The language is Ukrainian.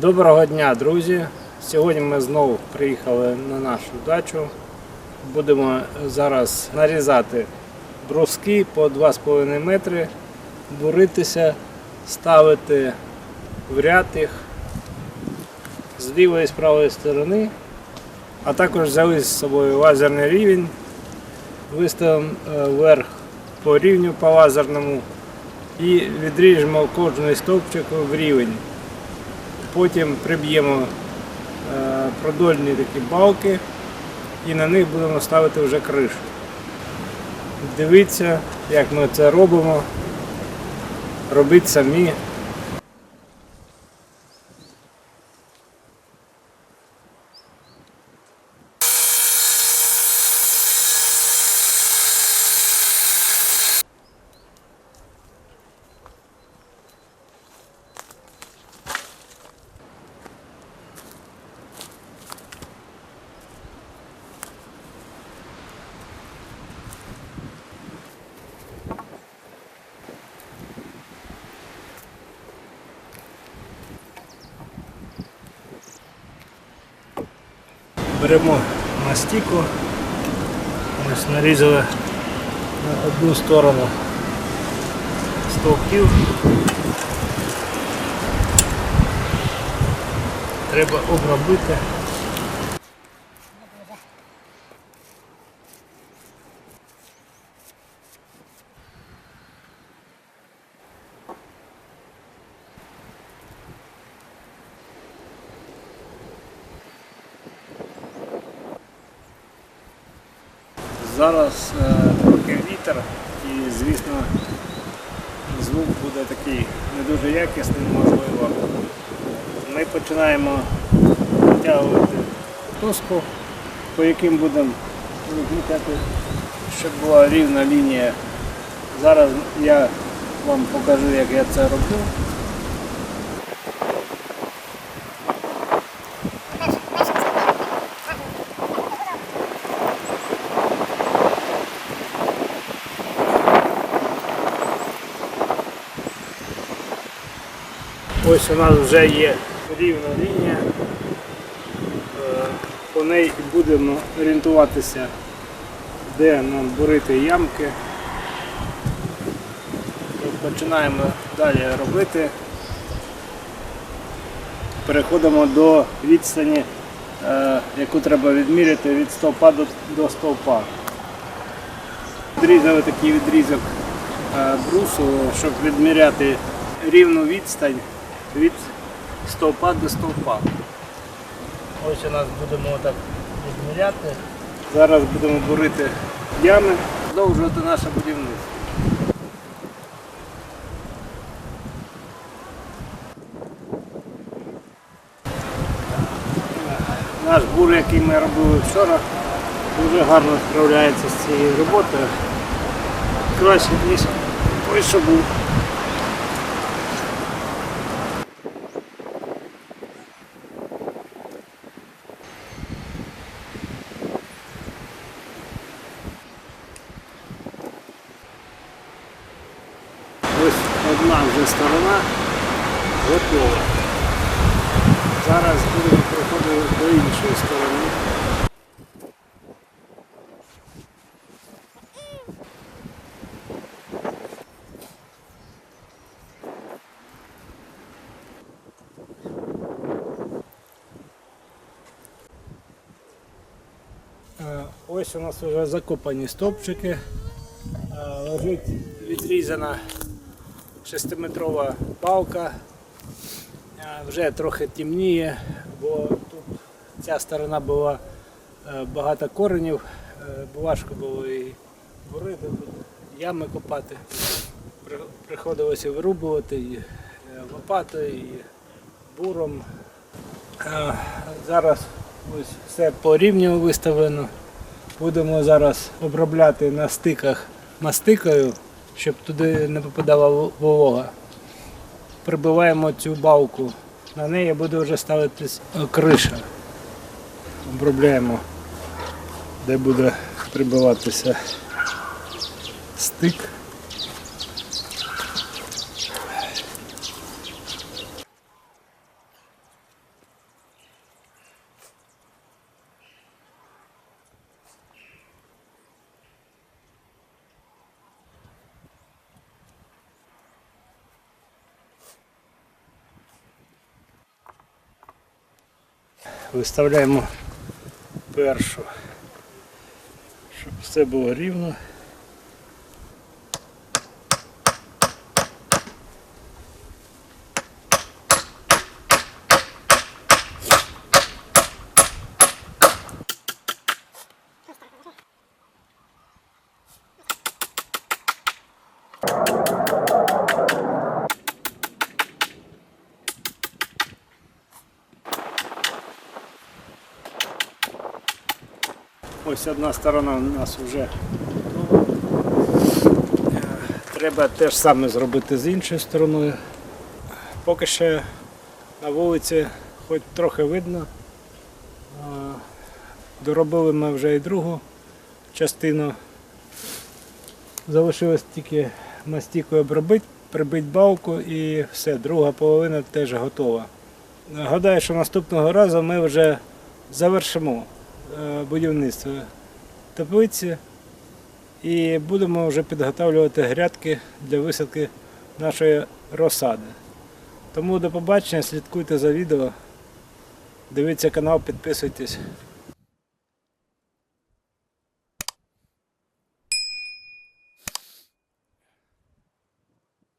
Доброго дня, друзі! Сьогодні ми знову приїхали на нашу дачу. Будемо зараз нарізати бруски по 2,5 метри, буритися, ставити в ряд їх з лівої і з правої сторони, а також взяли з собою лазерний рівень, виставимо е, вверх по рівню по лазерному і відріжемо кожний стовпчик в рівень. Потім приб'ємо е, продольні такі балки і на них будемо ставити вже кришу. Дивіться, як ми це робимо. Робіть самі. Беремо мастіку. Ось нарізали на одну сторону стовпів. Треба обробити. Зараз е, трохи вітер і, звісно, звук буде такий не дуже якісний, можливо. Ми починаємо витягувати доску, по яким будемо розмітати, щоб була рівна лінія. Зараз я вам покажу, як я це роблю. Ось у нас вже є рівна лінія. Е, По неї будемо орієнтуватися, де нам бурити ямки. Починаємо далі робити. Переходимо до відстані, е, яку треба відміряти від стовпа до, стовпа. Відрізали такий відрізок е, брусу, щоб відміряти рівну відстань від стовпа до стовпа. Ось у нас будемо так відміряти. Зараз будемо бурити ями, продовжувати наше будівництво. Наш бур, який ми робили вчора, дуже гарно справляється з цією роботою. Краще, ніж той, що був. Ось одна вже сторона готова. Зараз будемо переходити до іншої сторони. Е, Ось у нас вже закопані стовпчики. Е, Лежить відрізана 6-метрова палка. Е, Вже трохи темніє, бо тут ця сторона була е, багато коренів, е, бо важко було і бурити, ями копати. Приходилося вирубувати і лопатою, і буром. Зараз ось все по рівню виставлено. Будемо зараз обробляти на стиках мастикою, щоб туди не попадала волога. Прибиваємо цю балку. На неї буде вже ставитись е, криша. Обробляємо, де буде прибиватися стик. Виставляємо першу, щоб все було рівно. Ось одна сторона у нас вже готова. Е, Треба те ж саме зробити з іншою стороною. Поки ще на вулиці хоч трохи видно. Е, Доробили ми вже і другу частину. Залишилось тільки мастікою обробити, прибити балку і все, друга половина теж готова. Гадаю, що наступного разу ми вже завершимо е, будівництво теплиці і будемо вже підготовлювати грядки для висадки нашої розсади. Тому до побачення, слідкуйте за відео, дивіться канал, підписуйтесь.